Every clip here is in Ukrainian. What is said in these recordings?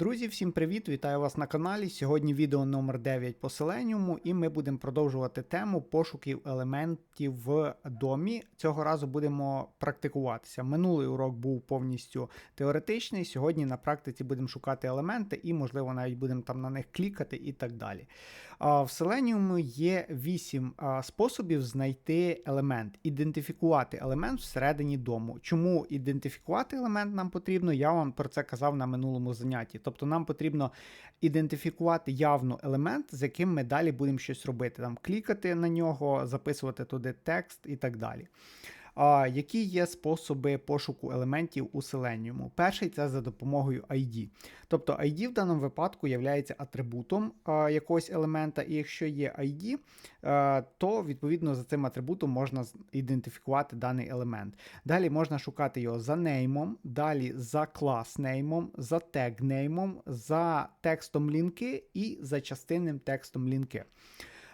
Друзі, всім привіт! Вітаю вас на каналі. Сьогодні відео номер 9 по Селеніуму, і ми будемо продовжувати тему пошуків елементів в домі. Цього разу будемо практикуватися. Минулий урок був повністю теоретичний. Сьогодні на практиці будемо шукати елементи і, можливо, навіть будемо там на них клікати і так далі. В Selenium є 8 способів знайти елемент, ідентифікувати елемент всередині дому. Чому ідентифікувати елемент нам потрібно? Я вам про це казав на минулому занятті. Тобто нам потрібно ідентифікувати явно елемент, з яким ми далі будемо щось робити. Там Клікати на нього, записувати туди текст і так далі. А, Які є способи пошуку елементів у Selenium? Перший це за допомогою ID. Тобто ID в даному випадку є атрибутом а, якогось елемента, і якщо є ID, а, то відповідно за цим атрибутом можна ідентифікувати даний елемент. Далі можна шукати його за неймом, далі за клас неймом, за тег неймом, за текстом лінки і за частинним текстом лінки.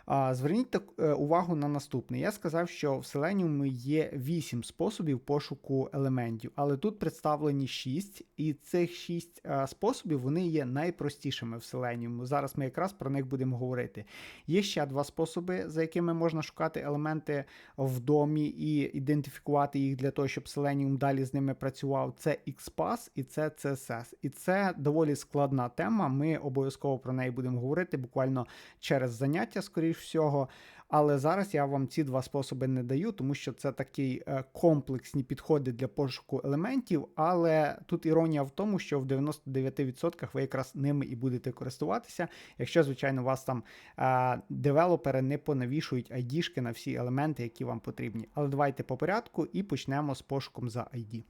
Зверніть е, увагу на наступне. Я сказав, що в Selenium є 8 способів пошуку елементів, але тут представлені 6, і цих 6 е, способів вони є найпростішими в Selenium. Зараз ми якраз про них будемо говорити. Є ще два способи, за якими можна шукати елементи в домі і ідентифікувати їх для того, щоб Selenium далі з ними працював. Це XPath і це CSS. І це доволі складна тема. Ми обов'язково про неї будемо говорити буквально через заняття, скоріш всього. Але зараз я вам ці два способи не даю, тому що це такі е, комплексні підходи для пошуку елементів. Але тут іронія в тому, що в 99% ви якраз ними і будете користуватися, якщо, звичайно, у вас там е, девелопери не понавішують ID-шки на всі елементи, які вам потрібні. Але давайте по порядку і почнемо з пошуком за ID.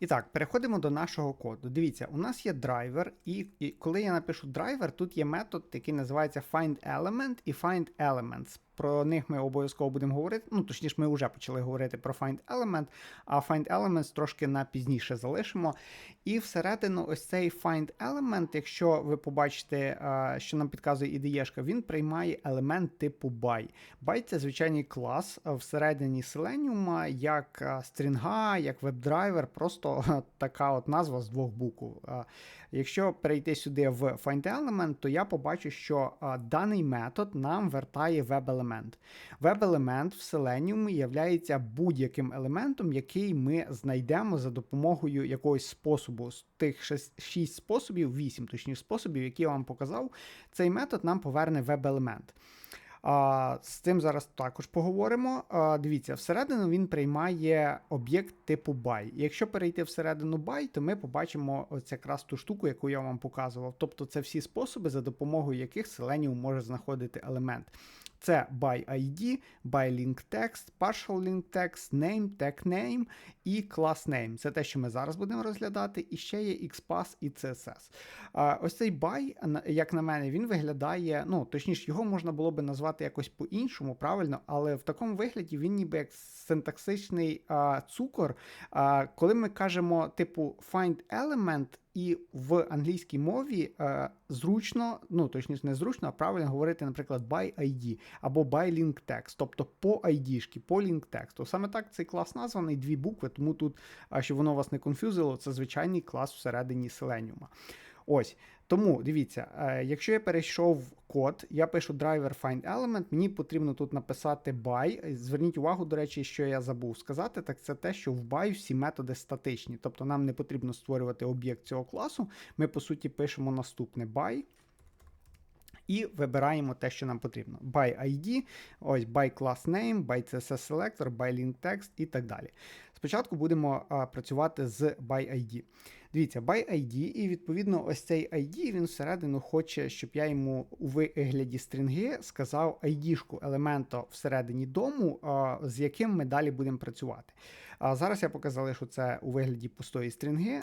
І так, переходимо до нашого коду. Дивіться, у нас є драйвер, і, і коли я напишу драйвер, тут є метод, який називається findElement і findElements. Про них ми обов'язково будемо говорити. Ну, точніше, ми вже почали говорити про FindElement, а FindElements трошки на пізніше залишимо. І всередину, ось цей FindElement, якщо ви побачите, що нам підказує IDE, він приймає елемент типу by. By це звичайний клас всередині Selenium, як стрінга, як веб-драйвер, просто така от назва з двох букв. Якщо перейти сюди в FindElement, то я побачу, що даний метод нам вертає веб-елемент елемент. Веб-елемент в Selenium є будь-яким елементом, який ми знайдемо за допомогою якогось способу. З тих 6 способів, 8 точніше способів, які я вам показав, цей метод нам поверне веб-елемент. А, З цим зараз також поговоримо. Дивіться, всередину він приймає об'єкт типу buy. Якщо перейти всередину buy, то ми побачимо ось якраз ту штуку, яку я вам показував. Тобто це всі способи, за допомогою яких Selenium може знаходити елемент. Це by ID, by link text, partial link text, name, tag name і class name. Це те, що ми зараз будемо розглядати. І ще є XPath і CSS. Ось цей by, як на мене, він виглядає, ну, точніше, його можна було би назвати якось по-іншому, правильно, але в такому вигляді він ніби як синтаксичний а, цукор. А, Коли ми кажемо, типу, find element. І в англійській мові е, зручно, ну точніше, не зручно, а правильно говорити, наприклад, by ID або by link text, тобто по ID, по link тексту. Саме так цей клас названий дві букви, тому тут, щоб воно вас не конфюзило, це звичайний клас всередині Selenium. Ось. Тому дивіться, е, якщо я перейшов код, я пишу driver find element, мені потрібно тут написати by. Зверніть увагу, до речі, що я забув сказати, так це те, що в by всі методи статичні. Тобто нам не потрібно створювати об'єкт цього класу. Ми, по суті, пишемо наступне by. І вибираємо те, що нам потрібно. By ID, ось by class name, by CSS selector, by link text і так далі. Спочатку будемо а, працювати з by ID. Дивіться, by ID, і відповідно, ось цей ID він всередину хоче, щоб я йому у вигляді стрінги сказав ID-шку елемента всередині дому, з яким ми далі будемо працювати. А Зараз я поки залишу це у вигляді пустої стрінги,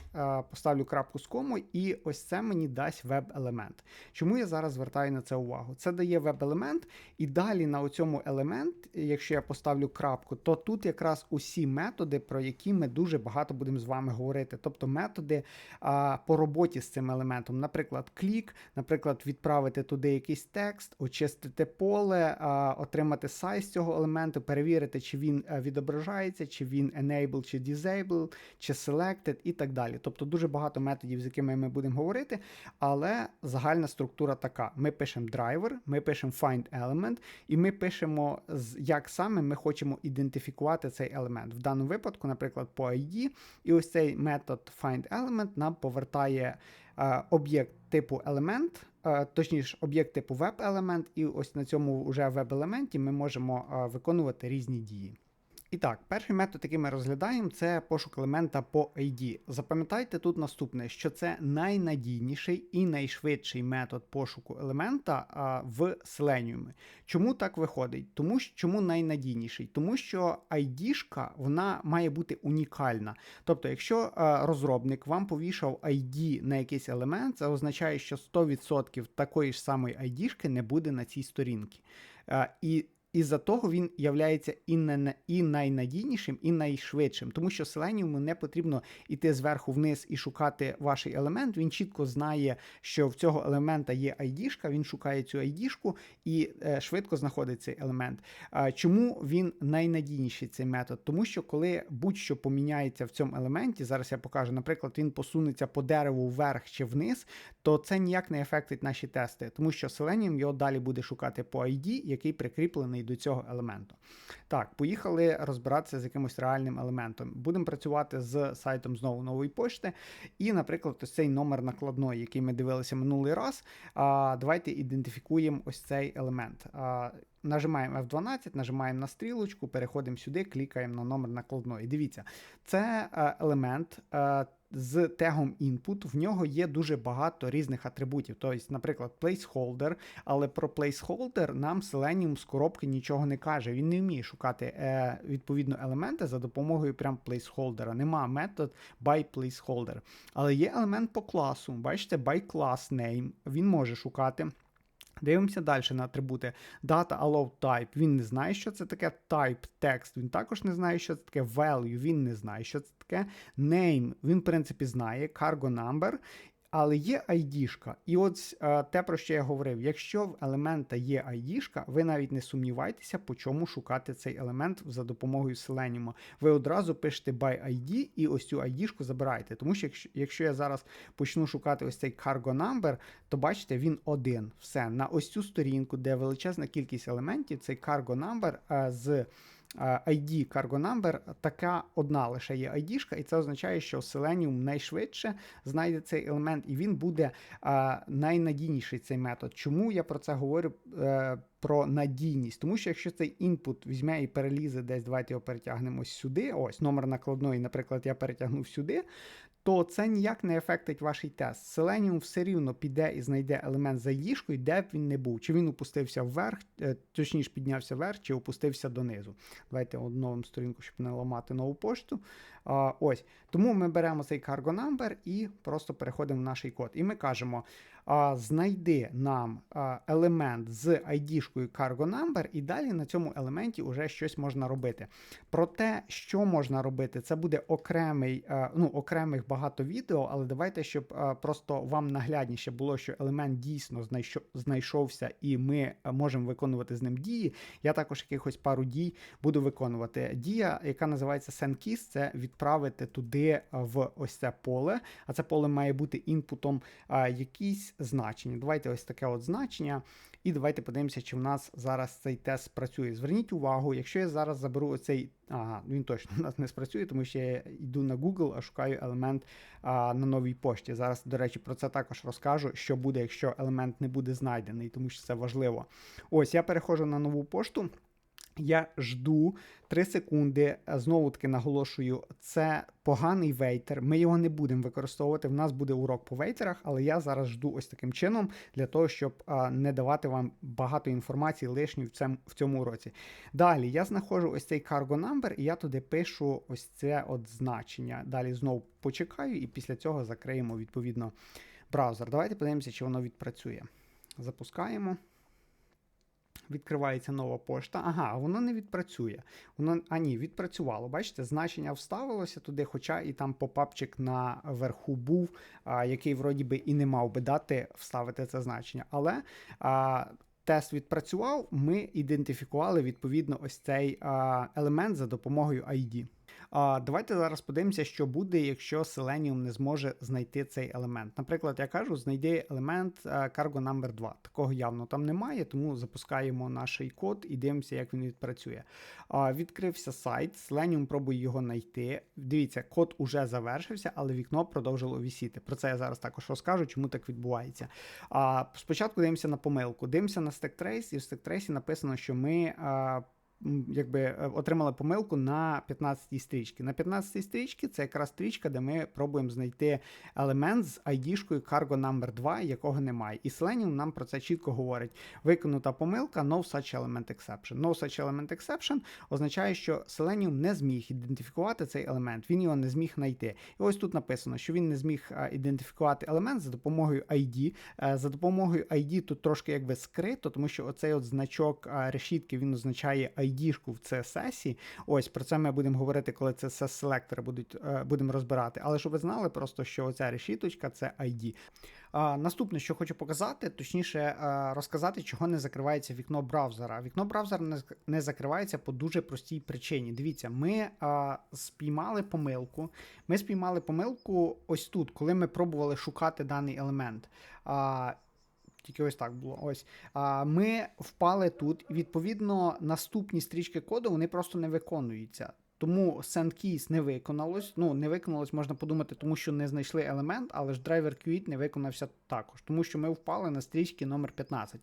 поставлю крапку з кому, і ось це мені дасть веб-елемент. Чому я зараз звертаю на це увагу? Це дає веб-елемент, і далі на цьому елемент, якщо я поставлю крапку, то тут якраз усі методи, про які ми дуже багато будемо з вами говорити. Тобто методи а, по роботі з цим елементом. Наприклад, клік, наприклад, відправити туди якийсь текст, очистити поле, а, отримати сайз цього елементу, перевірити, чи він відображається, чи він enable чи disable, чи selected і так далі. Тобто дуже багато методів, з якими ми будемо говорити, але загальна структура така: ми пишемо драйвер, ми пишемо find element, і ми пишемо, як саме ми хочемо ідентифікувати цей елемент. В даному випадку, наприклад, по ID, і ось цей метод find element нам повертає е, об'єкт типу елемент, е, точніше, об'єкт типу веб-елемент, і ось на цьому вже веб-елементі ми можемо е, виконувати різні дії. І так, перший метод, який ми розглядаємо, це пошук елемента по ID. Запам'ятайте тут наступне, що це найнадійніший і найшвидший метод пошуку елемента а, в Selenium. Чому так виходить? Тому що чому найнадійніший? Тому що ID-шка вона має бути унікальна. Тобто, якщо а, розробник вам повішав ID на якийсь елемент, це означає, що 100% такої ж самої ID-шки не буде на цій сторінці. І із-за того він являється і, не, і найнадійнішим, і найшвидшим, тому що Selenium не потрібно йти зверху вниз і шукати ваш елемент. Він чітко знає, що в цього елемента є ID-шка, він шукає цю ID-шку і е, швидко знаходить цей елемент. А чому він найнадійніший цей метод? Тому що коли будь-що поміняється в цьому елементі, зараз я покажу, наприклад, він посунеться по дереву вверх чи вниз, то це ніяк не ефектить наші тести, тому що Selenium його далі буде шукати по ID, який прикріплений до цього елементу. Так, поїхали розбиратися з якимось реальним елементом. Будемо працювати з сайтом знову нової пошти. І, наприклад, ось цей номер накладної, який ми дивилися минулий раз. А, Давайте ідентифікуємо ось цей елемент. А, Нажимаємо F12, нажимаємо на стрілочку, переходимо сюди, клікаємо на номер накладної. Дивіться, це е, елемент. З тегом input в нього є дуже багато різних атрибутів. Тобто, наприклад, placeholder, але про placeholder нам Selenium з коробки нічого не каже. Він не вміє шукати е, відповідно елементи за допомогою прям placeholder. Нема метод by placeholder. Але є елемент по класу. Бачите, by class name. Він може шукати. Дивимося далі на атрибути. Data allow type. Він не знає, що це таке. Type text. Він також не знає, що це таке. Value. Він не знає, що це таке. Name. Він, в принципі, знає. Cargo number. Але є ID-шка. І от е, те, про що я говорив, якщо в елемента є ID-шка, ви навіть не сумнівайтеся, по чому шукати цей елемент за допомогою Selenium. Ви одразу пишете by ID і ось цю ID-шку забираєте. Тому що якщо, якщо я зараз почну шукати ось цей cargo number, то бачите, він один. Все, на ось цю сторінку, де величезна кількість елементів, цей cargo number е, з ID Cargo Number така одна лише є ID-шка, і це означає, що Selenium найшвидше знайде цей елемент, і він буде найнадійніший цей метод. Чому я про це говорю? Е, про надійність, тому що якщо цей інпут візьме і перелізе десь, давайте його перетягнемо сюди. Ось номер накладної, наприклад, я перетягнув сюди. То це ніяк не ефектить ваш тест. Селеніум все рівно піде і знайде елемент за їжкою, де б він не був. Чи він опустився вверх, е, точніше піднявся вверх, чи опустився донизу. Давайте одновим сторінку, щоб не ламати нову пошту. А, Ось. Тому ми беремо цей cargo number і просто переходимо в наш код. І ми кажемо: знайди нам елемент з ID-шкою cargo number, і далі на цьому елементі вже щось можна робити. Про те, що можна робити, це буде окремий, а, ну, окремих багато відео, але давайте, щоб а, просто вам наглядніше було, що елемент дійсно знайшов, знайшовся, і ми можемо виконувати з ним дії. Я також якихось пару дій буду виконувати. Дія, яка називається SendKeys, це відправити туди в ось це поле, а це поле має бути інпутом а, якісь значення. Давайте ось таке от значення. І давайте подивимося, чи в нас зараз цей тест працює. Зверніть увагу, якщо я зараз заберу оцей, ага, він точно у нас не спрацює, тому що я йду на Google, а шукаю елемент а, на новій пошті. Зараз, до речі, про це також розкажу, що буде, якщо елемент не буде знайдений, тому що це важливо. Ось я переходжу на нову пошту. Я жду 3 секунди. Знову таки наголошую, це поганий вейтер. Ми його не будемо використовувати. В нас буде урок по вейтерах, але я зараз жду ось таким чином для того, щоб не давати вам багато інформації лишньої в цьому, в цьому уроці. Далі я знаходжу ось цей cargo number, і я туди пишу ось це от значення. Далі знову почекаю, і після цього закриємо відповідно браузер. Давайте подивимося, чи воно відпрацює. Запускаємо. Відкривається нова пошта. Ага, воно не відпрацює. Воно, А ні, відпрацювало. Бачите, значення вставилося туди, хоча і там попапчик на верху був, а, який вроді би і не мав би дати вставити це значення. Але а, тест відпрацював, ми ідентифікували відповідно ось цей а, елемент за допомогою ID. А, Давайте зараз подивимося, що буде, якщо Selenium не зможе знайти цей елемент. Наприклад, я кажу, знайди елемент е, cargo number 2. Такого явно там немає, тому запускаємо наш код і дивимося, як він відпрацює. А, Відкрився сайт, Selenium пробує його знайти. Дивіться, код уже завершився, але вікно продовжило вісіти. Про це я зараз також розкажу, чому так відбувається. А, Спочатку дивимося на помилку. Дивимося на StackTrace, і в StackTrace написано, що ми. А, якби е, отримали помилку на 15-й стрічці. На 15-й стрічці це якраз стрічка, де ми пробуємо знайти елемент з ID-шкою Cargo Number 2, якого немає. І Selenium нам про це чітко говорить. Виконута помилка no such element exception. No such element exception означає, що Selenium не зміг ідентифікувати цей елемент, він його не зміг знайти. І ось тут написано, що він не зміг е, ідентифікувати елемент за допомогою ID. Е, за допомогою ID тут трошки якби скрито, тому що оцей от значок решітки він означає ID. ID-шку в CSS. Ось про це ми будемо говорити, коли css селектори будуть е, будемо розбирати. Але щоб ви знали, просто що оця решіточка це ID. Наступне, що хочу показати, точніше розказати, чого не закривається вікно браузера. Вікно браузера не, закривається по дуже простій причині. Дивіться, ми а, спіймали помилку. Ми спіймали помилку ось тут, коли ми пробували шукати даний елемент. Тільки ось так було. Ось. А, Ми впали тут, відповідно наступні стрічки коду вони просто не виконуються. Тому SendKeys не виконалось. Ну, не виконалось, можна подумати, тому що не знайшли елемент, але ж драйвер Qt не виконався також, тому що ми впали на стрічки номер 15.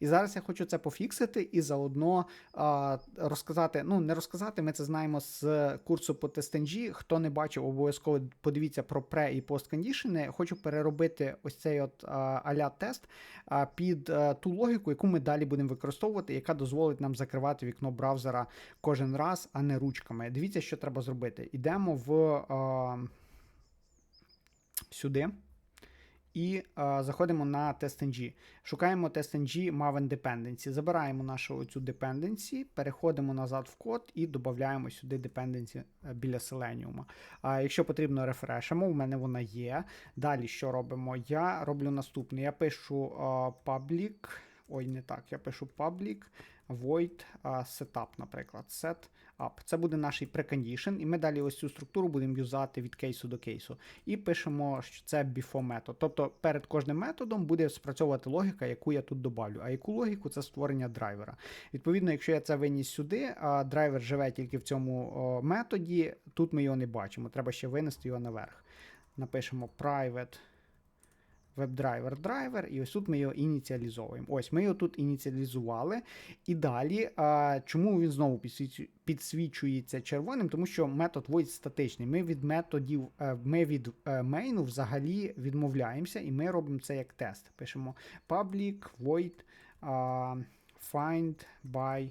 І зараз я хочу це пофіксити і заодно а, розказати. Ну, не розказати, ми це знаємо з курсу по TestNG. Хто не бачив, обов'язково подивіться про пре і посткондішени. Хочу переробити ось цей от аля тест під а, ту логіку, яку ми далі будемо використовувати, яка дозволить нам закривати вікно браузера кожен раз, а не ручками. Дивіться, що треба зробити. Йдемо в а, сюди. І а, заходимо на TestNG. Шукаємо TestNG Maven Dependency. Забираємо нашу цю dependency, переходимо назад в код і додаємо сюди dependency біля Selenium. А Якщо потрібно, рефрешимо, у мене вона є. Далі що робимо? Я роблю наступне. Я пишу а, public. Ой, не так, я пишу public void setup, наприклад, set up. Це буде наш precondition, і ми далі ось цю структуру будемо юзати від кейсу до кейсу. І пишемо, що це before метод. Тобто перед кожним методом буде спрацьовувати логіка, яку я тут добавлю. А яку логіку це створення драйвера. Відповідно, якщо я це виніс сюди, а драйвер живе тільки в цьому методі, тут ми його не бачимо. Треба ще винести його наверх. Напишемо private WebDriver драйвер, і ось тут ми його ініціалізовуємо. Ось ми його тут ініціалізували. І далі, а, чому він знову підсвічується червоним? Тому що метод void статичний. Ми від методів, е, ми від мейну взагалі відмовляємося, і ми робимо це як тест. Пишемо public void find by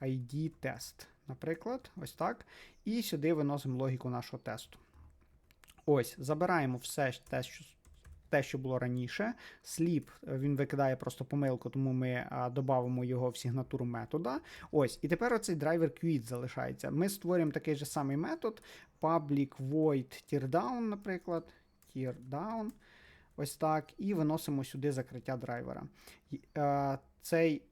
ID test. Наприклад, ось так. І сюди виносимо логіку нашого тесту. Ось, забираємо все те, що те, що було раніше. Sleep е, він викидає просто помилку, тому ми додамо його в сигнатуру метода. Ось, і тепер оцей драйвер quit залишається. Ми створюємо такий же самий метод: public void teardown, наприклад. Teardown. Ось так. І виносимо сюди закриття драйвера. Е, цей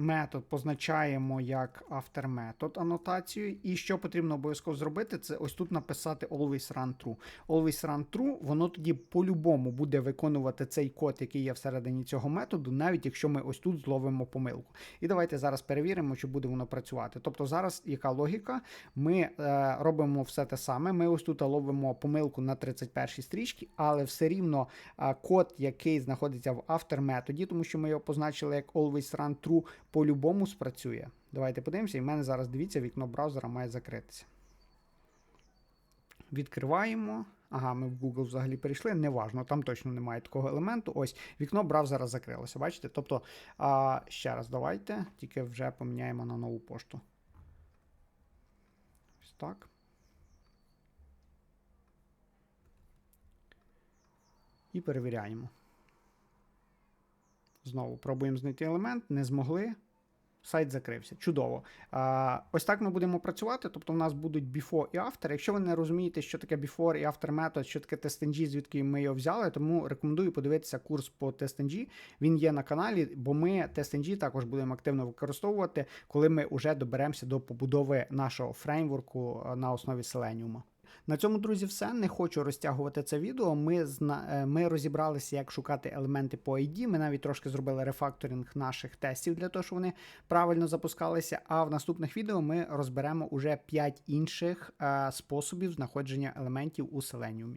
метод позначаємо як авторметод анотацію. І що потрібно обов'язково зробити, це ось тут написати always run true. Always run true, воно тоді по-любому буде виконувати цей код, який є всередині цього методу, навіть якщо ми ось тут зловимо помилку. І давайте зараз перевіримо, чи буде воно працювати. Тобто, зараз яка логіка? Ми е, робимо все те саме. Ми ось тут ловимо помилку на 31 стрічці, але все рівно е, код, який знаходиться в автор-методі, тому що ми його позначили як always run true, по-любому спрацює. Давайте подивимося, і в мене зараз, дивіться, вікно браузера має закритися. Відкриваємо. Ага, ми в Google взагалі перейшли. Неважно, там точно немає такого елементу. Ось, вікно браузера закрилося. Бачите? Тобто, а, ще раз давайте, тільки вже поміняємо на нову пошту. Ось так. І перевіряємо. Знову пробуємо знайти елемент, не змогли. сайт закрився. Чудово. А, ось так ми будемо працювати. Тобто, в нас будуть before і after. Якщо ви не розумієте, що таке before і after метод, що таке TestNG, звідки ми його взяли, тому рекомендую подивитися курс по TestNG. Він є на каналі, бо ми TestNG також будемо активно використовувати, коли ми вже доберемося до побудови нашого фреймворку на основі Selenium. На цьому, друзі, все. Не хочу розтягувати це відео. Ми зна... е, ми розібралися, як шукати елементи по ID. Ми навіть трошки зробили рефакторинг наших тестів для того, щоб вони правильно запускалися. А в наступних відео ми розберемо уже 5 інших е, способів знаходження елементів у Selenium.